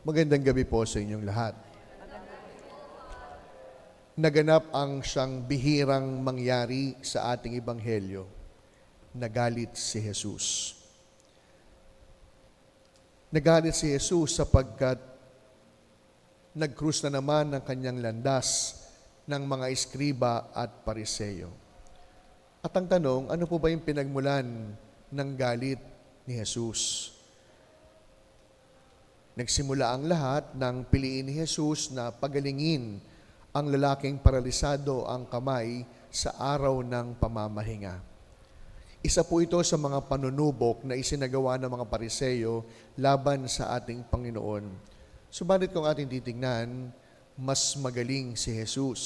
Magandang gabi po sa inyong lahat. Naganap ang siyang bihirang mangyari sa ating ebanghelyo. Nagalit si Jesus. Nagalit si Jesus sapagkat nagkrus na naman ng kanyang landas ng mga eskriba at pariseyo. At ang tanong, ano po ba yung pinagmulan ng galit ni Jesus? Nagsimula ang lahat ng piliin ni Jesus na pagalingin ang lalaking paralisado ang kamay sa araw ng pamamahinga. Isa po ito sa mga panunubok na isinagawa ng mga pariseyo laban sa ating Panginoon. Subalit kung ating titingnan, mas magaling si Jesus.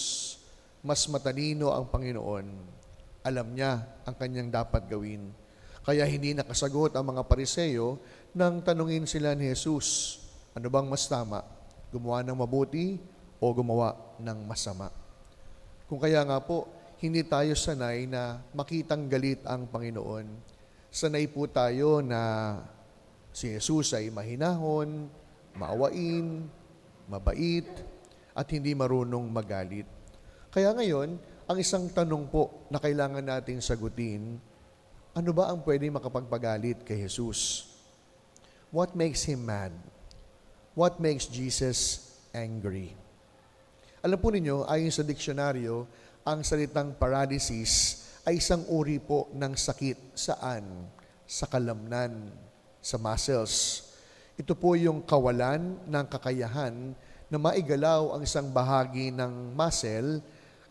Mas matalino ang Panginoon. Alam niya ang kanyang dapat gawin. Kaya hindi nakasagot ang mga pariseyo nang tanungin sila ni Jesus, ano bang mas tama? Gumawa ng mabuti o gumawa ng masama? Kung kaya nga po, hindi tayo sanay na makitang galit ang Panginoon. Sanay po tayo na si Jesus ay mahinahon, maawain, mabait, at hindi marunong magalit. Kaya ngayon, ang isang tanong po na kailangan nating sagutin, ano ba ang pwede makapagpagalit kay Jesus? What makes Him mad? What makes Jesus angry? Alam po ninyo, ayon sa diksyonaryo, ang salitang paralysis ay isang uri po ng sakit. Saan? Sa kalamnan, sa muscles. Ito po yung kawalan ng kakayahan na maigalaw ang isang bahagi ng muscle.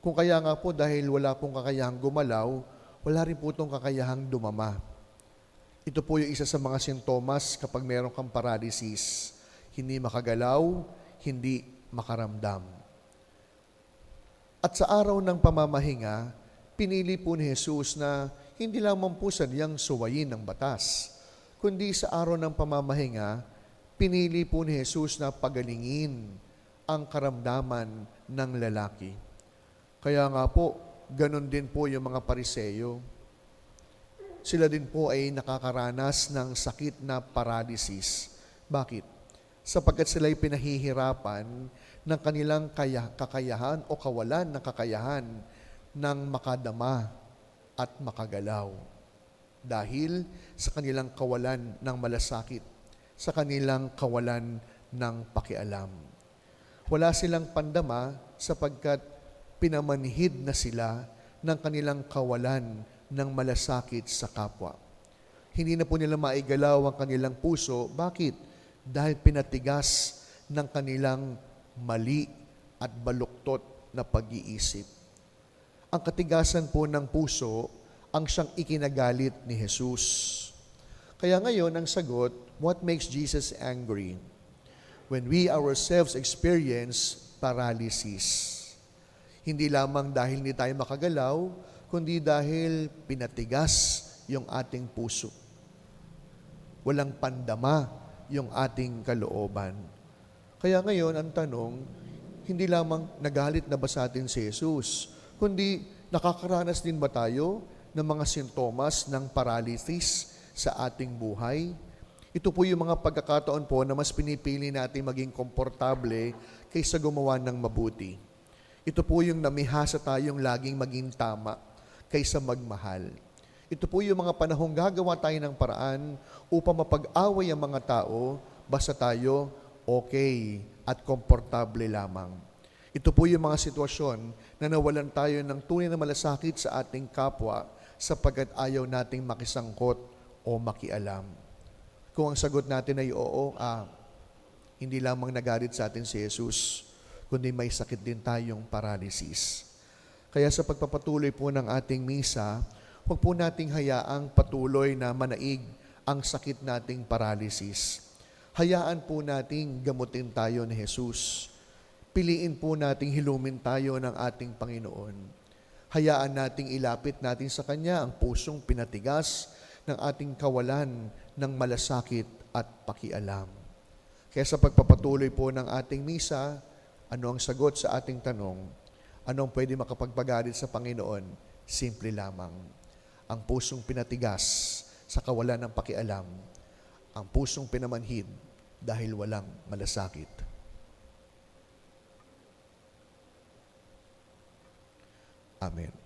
Kung kaya nga po dahil wala pong kakayahang gumalaw, wala rin po itong kakayahang dumama. Ito po yung isa sa mga sintomas kapag meron kang paralysis. Hindi makagalaw, hindi makaramdam. At sa araw ng pamamahinga, pinili po ni Jesus na hindi lamang po sadyang suwayin ng batas, kundi sa araw ng pamamahinga, pinili po ni Jesus na pagalingin ang karamdaman ng lalaki. Kaya nga po, ganun din po yung mga pariseyo. Sila din po ay nakakaranas ng sakit na paralysis. Bakit? Sapagkat sila ay pinahihirapan ng kanilang kaya, kakayahan o kawalan ng kakayahan ng makadama at makagalaw. Dahil sa kanilang kawalan ng malasakit, sa kanilang kawalan ng pakialam. Wala silang pandama sapagkat pinamanhid na sila ng kanilang kawalan ng malasakit sa kapwa. Hindi na po nila maigalaw ang kanilang puso. Bakit? Dahil pinatigas ng kanilang mali at baluktot na pag-iisip. Ang katigasan po ng puso ang siyang ikinagalit ni Jesus. Kaya ngayon, ang sagot, what makes Jesus angry? When we ourselves experience paralysis. Hindi lamang dahil hindi tayo makagalaw, kundi dahil pinatigas yung ating puso. Walang pandama yung ating kalooban. Kaya ngayon, ang tanong, hindi lamang nagalit na ba sa atin si Jesus, kundi nakakaranas din ba tayo ng mga sintomas ng paralysis sa ating buhay? Ito po yung mga pagkakataon po na mas pinipili natin maging komportable kaysa gumawa ng mabuti. Ito po yung namihasa tayong laging maging tama kaysa magmahal. Ito po yung mga panahong gagawa tayo ng paraan upang mapag-away ang mga tao basta tayo okay at komportable lamang. Ito po yung mga sitwasyon na nawalan tayo ng tunay na malasakit sa ating kapwa sapagkat ayaw nating makisangkot o makialam. Kung ang sagot natin ay oo, ah, hindi lamang nagalit sa atin si Jesus, kundi may sakit din tayong paralysis. Kaya sa pagpapatuloy po ng ating misa, huwag po nating hayaang patuloy na manaig ang sakit nating paralysis. Hayaan po nating gamutin tayo ni Jesus. Piliin po nating hilumin tayo ng ating Panginoon. Hayaan nating ilapit natin sa Kanya ang pusong pinatigas ng ating kawalan ng malasakit at pakialam. Kaya sa pagpapatuloy po ng ating misa, ano ang sagot sa ating tanong? Anong pwede makapagpagalit sa Panginoon? Simple lamang ang pusong pinatigas sa kawalan ng pakialam, ang pusong pinamanhid dahil walang malasakit. Amen.